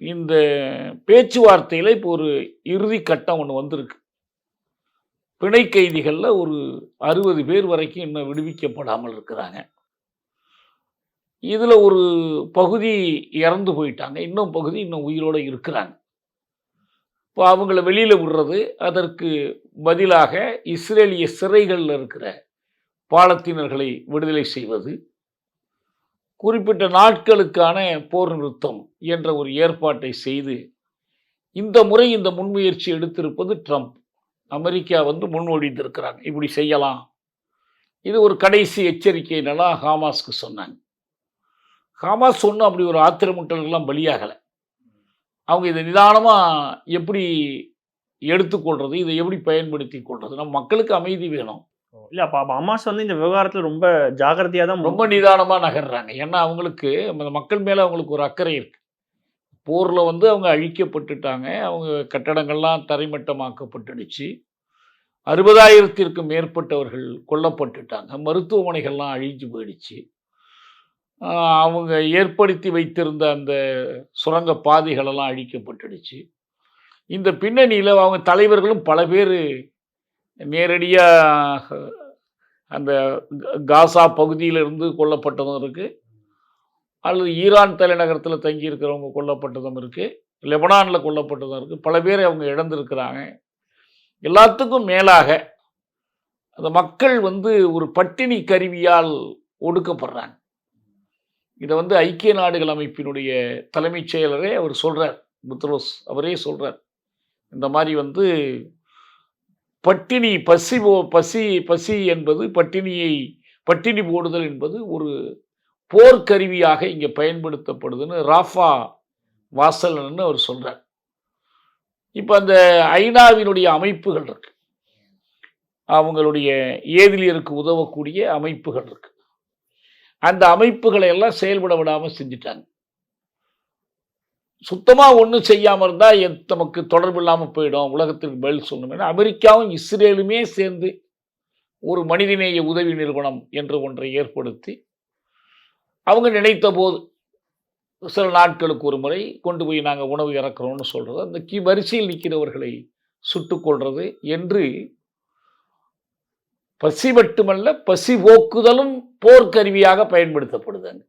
இந்த பேச்சுவார்த்தையில் இப்போ ஒரு இறுதி கட்டம் ஒன்று வந்திருக்கு. பிணை கைதிகளில் ஒரு அறுபது பேர் வரைக்கும் இன்னும் விடுவிக்கப்படாமல் இருக்கிறாங்க. இதில் ஒரு பகுதி இறந்து போயிட்டாங்க. இன்னும் பகுதி இன்னும் உயிரோடு இருக்கிறாங்க. இப்போ அவங்கள வெளியில் விடுறது அதற்கு பதிலாக இஸ்ரேலிய சிறைகளில் இருக்கிற பாலத்தினர்களை விடுதலை செய்வது குறிப்பிட்ட நாட்களுக்கான போர் நிறுத்தம் என்ற ஒரு ஏற்பாட்டை செய்து இந்த முறை இந்த முன்முயற்சி எடுத்திருப்பது ட்ரம்ப். அமெரிக்கா வந்து முன்மொழிந்திருக்கிறாங்க இப்படி செய்யலாம். இது ஒரு கடைசி எச்சரிக்கையினலாம் ஹாமாஸ்க்கு சொன்னாங்க. ஹாமாஸ் ஒன்றும் அப்படி ஒரு ஆத்திரமுட்டல்கள்லாம் பலியாகலை. அவங்க இதை நிதானமாக எப்படி எடுத்துக்கொள்வது இதை எப்படி பயன்படுத்தி கொள்வது நம்ம மக்களுக்கு அமைதி வேணும். இல்ல அப்ப அப்ப அம்மாஸ் வந்து இந்த விவகாரத்துல ரொம்ப ஜாகிரதையா தான் ரொம்ப நிதானமாக நகர்றாங்க. ஏன்னா அவங்களுக்கு அந்த மக்கள் மேலே அவங்களுக்கு ஒரு அக்கறை இருக்கு. போரில் வந்து அவங்க அழிக்கப்பட்டுட்டாங்க. அவங்க கட்டடங்கள்லாம் தரைமட்டமாக்கப்பட்டுடுச்சு. அறுபதாயிரத்திற்கும் மேற்பட்டவர்கள் கொல்லப்பட்டுட்டாங்க. மருத்துவமனைகள்லாம் அழிஞ்சு போயிடுச்சு. அவங்க ஏற்படுத்தி வைத்திருந்த அந்த சுரங்க பாதைகளெல்லாம் அழிக்கப்பட்டுடுச்சு. இந்த பின்னணியில் அவங்க தலைவர்களும் பல பேர் நேரடியாக அந்த க- காசா பகுதியிலிருந்து கொல்லப்பட்டதும் இருக்குது அல்லது ஈரான் தலைநகரத்தில் தங்கி இருக்கிறவங்க கொல்லப்பட்டதும் இருக்குது லெபனானில் கொல்லப்பட்டதும் இருக்குது பல பேர் அவங்க இழந்திருக்கிறாங்க. எல்லாத்துக்கும் மேலாக அந்த மக்கள் வந்து ஒரு பட்டினி கருவியால் ஒடுக்கப்படுறாங்க. இதை வந்து ஐக்கிய நாடுகள் அமைப்பினுடைய தலைமைச் செயலரே அவர் சொல்கிறார் புத்ரோஸ் அவரே சொல்கிறார் இந்த மாதிரி வந்து பட்டினி பசி போ- பசி பசி என்பது பட்டினியை பட்டினி போடுதல் என்பது ஒரு போர்க்கருவியாக இங்கே பயன்படுத்தப்படுதுன்னு ராஃபா வாசல்னு அவர் சொல்கிறார் இப்போ அந்த ஐநாவினுடைய அமைப்புகள் இருக்கு. அவங்களுடைய ஏதிலியருக்கு உதவக்கூடிய அமைப்புகள் இருக்கு. அந்த அமைப்புகளை எல்லாம் செயல்பட விடாமல் செஞ்சுட்டாங்க. சுத்தமாக ஒன்றும் செய்யாமல் இருந்தால் நமக்கு தொடர்பு இல்லாமல் போயிடும். உலகத்திற்கு பதில் சொல்லணும் அமெரிக்காவும் இஸ்ரேலுமே சேர்ந்து ஒரு மனிதநேய உதவி நிறுவனம் என்று ஒன்றை ஏற்படுத்தி அவங்க நினைத்த போது சில நாட்களுக்கு ஒரு முறை கொண்டு போய் நாங்கள் உணவு இறக்குறோம்னு சொல்கிறது அந்த கி வரிசையில் நிற்கிறவர்களை சுட்டுக்கொள்வது என்று பசி மட்டுமல்ல பசி போக்குதலும் போர்க்கருவியாக பயன்படுத்தப்படுதுங்க